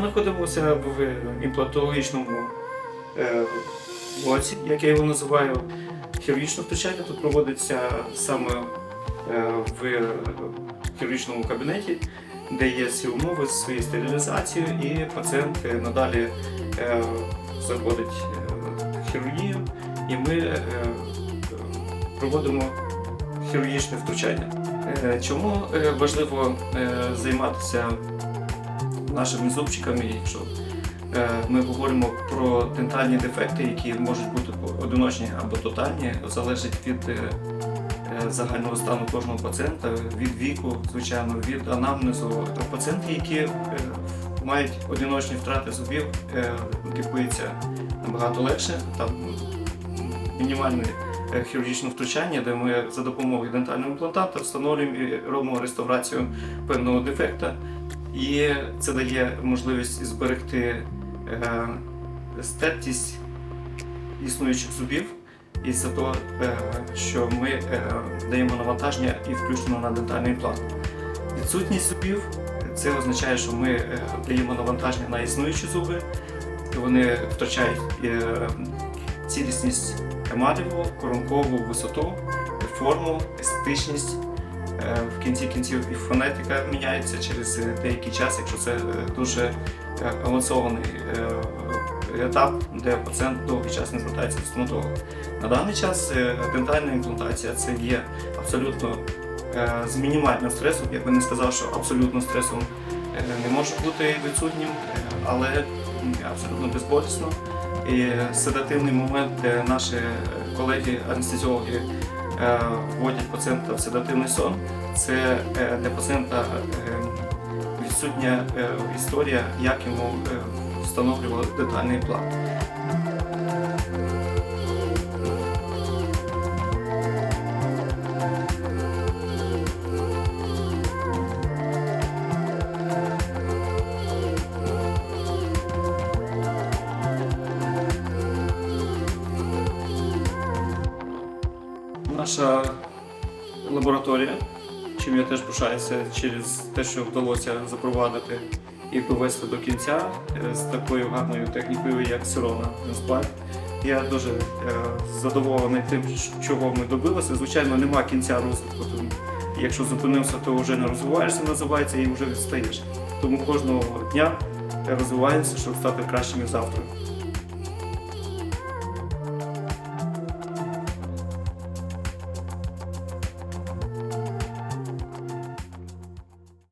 знаходимося в імплантологічному е, блоці, як я його називаю. Хірургічне втручання тут проводиться саме е, в хірургічному кабінеті, де є всі умови з своєю стерилізацією, і пацієнт е, надалі заходить в хірургію, і ми проводимо хірургічне втручання. Чому важливо займатися нашими зубчиками, якщо е, ми говоримо про дентальні дефекти, які можуть бути одиночні або тотальні, залежить від е, е, загального стану кожного пацієнта, від віку, звичайно, від анамнезу. Пацієнти, які мають одиночні втрати зубів, лікуються набагато легше. Там мінімальне хірургічне втручання, де ми за допомогою дентального імплантата встановлюємо і робимо реставрацію певного дефекта. І це дає можливість зберегти е, стертість існуючих зубів із-за того, е, що ми е, даємо навантаження і включено на дентальний імплант. Відсутність зубів це означає, що ми е, даємо навантаження на існуючі зуби, вони втрачають цілісність емаліву, коронкову висоту, форму, естетичність. Е, В кінці кінців і фонетика міняється через е, деякий час, якщо це е, дуже авансований етап, де пацієнт довгий час не звертається до стоматолога. На даний час дентальна імплантація це є абсолютно з мінімальним стресом. Я би не сказав, що абсолютно стресом не може бути відсутнім, але абсолютно безболісно. І седативний момент, де наші колеги-анестезіологи вводять пацієнта в седативний сон, це е, для пацієнта е, відсутня е, історія, як йому е, встановлювали детальний імплант. Наша лабораторія, чим я теж пишаюся через те, що вдалося запровадити і довести до кінця е, з такою гарною технікою, як Сирона Інспайр. Я дуже е, задоволений тим, чого ми добилися. Звичайно, нема кінця розвитку. Тому, якщо зупинився, то вже не розвиваєшся, називається, і вже відстаєш. Тому кожного дня розвиваємося, щоб стати кращими завтра.